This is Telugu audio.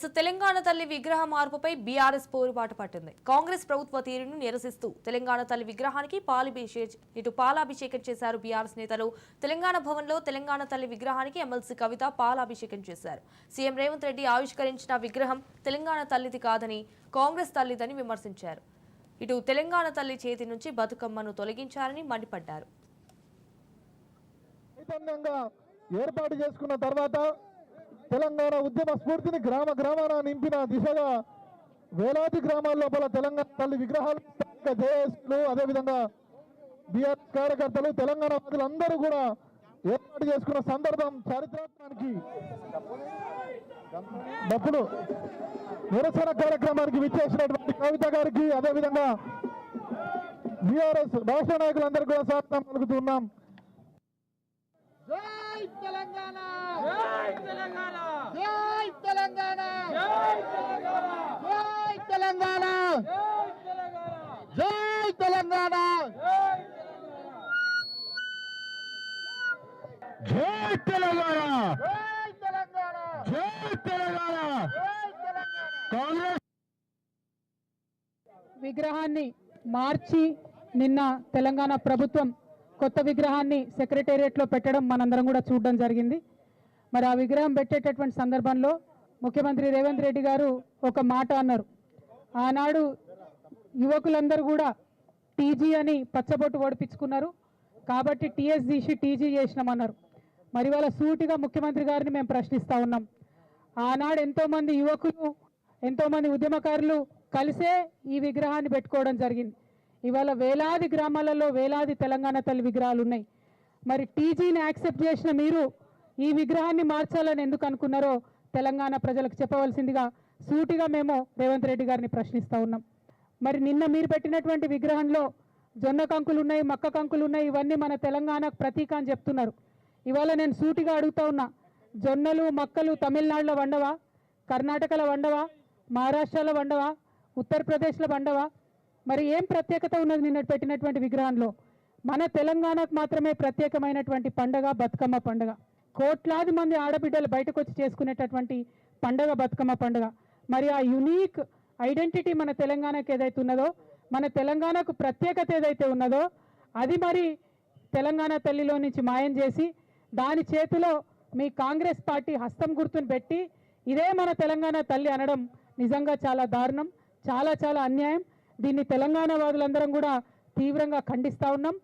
సో తెలంగాణ తల్లి విగ్రహ మార్పుపై బీఆర్ఎస్ పోరుబాటు పట్టింది. కాంగ్రెస్ ప్రభుత్వ తీరును నిరసిస్తూ తెలంగాణ తల్లి విగ్రహానికి పాలాభిషేక్ ఇటు పాలాభిషేకం చేశారు బీఆర్ఎస్ నేతలు. తెలంగాణ భవన్లో తెలంగాణ తల్లి విగ్రహానికి ఎమ్మెల్సీ కవిత పాలాభిషేకం చేశారు. సీఎం రేవంత్ రెడ్డి ఆవిష్కరించిన విగ్రహం తెలంగాణ తల్లిది కాదని కాంగ్రెస్ తల్లిదని విమర్శించారు. ఇటు తెలంగాణ తల్లి చేతి నుంచి బతుకమ్మను తొలగించారని మండిపడ్డారు. ఏర్పాటు చేసుకున్న తర్వాత తెలంగాణ ఉద్యమ స్ఫూర్తిని గ్రామ గ్రామాన నింపిన దిశగా వేలాది గ్రామాల లోపల తెలంగాణ తల్లి విగ్రహాలు జేఎస్లు అదేవిధంగా బీఆర్ కార్యకర్తలు తెలంగాణ వాదులందరూ కూడా ఏర్పాటు చేసుకున్న సందర్భం చారిత్రాత్మానికి డబ్బులు నిరసన కార్యక్రమానికి విచ్చేసినటువంటి కవిత గారికి అదేవిధంగా బీఆర్ఎస్ రాష్ట్ర నాయకులందరూ కూడా స్వాగతం పలుకుతున్నాం. జై తెలంగాణ జై తెలంగాణ జై తెలంగాణ జై తెలంగాణ జై తెలంగాణ జై తెలంగాణ! జై తెలంగాణ! జై జై తెలంగాణ తెలంగాణ! జై తెలంగాణ! కాంగ్రెస్ విగ్రహాన్ని మార్చి నిన్న తెలంగాణ ప్రభుత్వం కొత్త విగ్రహాన్ని సెక్రటేరియట్లో పెట్టడం మనందరం కూడా చూడడం జరిగింది. మరి ఆ విగ్రహం పెట్టేటటువంటి సందర్భంలో ముఖ్యమంత్రి రేవంత్ రెడ్డి గారు ఒక మాట అన్నారు. ఆనాడు యువకులందరూ కూడా టీజీ అని పచ్చబొట్టు ఓడిపించుకున్నారు కాబట్టి టీఎస్ తీసి టీజీ చేసినామన్నారు. మరి వాళ్ళ సూటిగా ముఖ్యమంత్రి గారిని మేము ప్రశ్నిస్తూ ఉన్నాం. ఆనాడు ఎంతోమంది యువకులు ఎంతోమంది ఉద్యమకారులు కలిసే ఈ విగ్రహాన్ని పెట్టుకోవడం జరిగింది. ఇవాళ వేలాది గ్రామాలలో వేలాది తెలంగాణ తల్లి విగ్రహాలు ఉన్నాయి. మరి టీజీని యాక్సెప్ట్ చేసిన మీరు ఈ విగ్రహాన్ని మార్చాలని ఎందుకు అనుకున్నారో తెలంగాణ ప్రజలకు చెప్పవలసిందిగా సూటిగా మేము రేవంత్ రెడ్డి గారిని ప్రశ్నిస్తూ ఉన్నాం. మరి నిన్న మీరు పెట్టినటువంటి విగ్రహంలో జొన్న కంకులు ఉన్నాయి మక్క కంకులు ఉన్నాయి ఇవన్నీ మన తెలంగాణకు ప్రతీక అని చెప్తున్నారు. ఇవాళ నేను సూటిగా అడుగుతా ఉన్నా జొన్నలు మక్కలు తమిళనాడులో వండవా? కర్ణాటకలో వండవా? మహారాష్ట్రలో వండవా? ఉత్తరప్రదేశ్లో వండవా? మరి ఏం ప్రత్యేకత ఉన్నది నిన్న పెట్టినటువంటి విగ్రహంలో? మన తెలంగాణకు మాత్రమే ప్రత్యేకమైనటువంటి పండగ బతుకమ్మ పండగ. కోట్లాది మంది ఆడబిడ్డలు బయటకు వచ్చి చేసుకునేటటువంటి పండగ బతుకమ్మ పండగ. మరి ఆ యునీక్ ఐడెంటిటీ మన తెలంగాణకు ఏదైతే ఉన్నదో మన తెలంగాణకు ప్రత్యేకత ఏదైతే ఉన్నదో అది మరి తెలంగాణ తల్లిలో నుంచి మాయం చేసి దాని చేతిలో మీ కాంగ్రెస్ పార్టీ హస్తం గుర్తును పెట్టి ఇదే మన తెలంగాణ తల్లి అనడం నిజంగా చాలా దారుణం చాలా చాలా అన్యాయం. దీన్ని తెలంగాణ వాదులందరం కూడా తీవ్రంగా ఖండిస్తూ ఉన్నాం.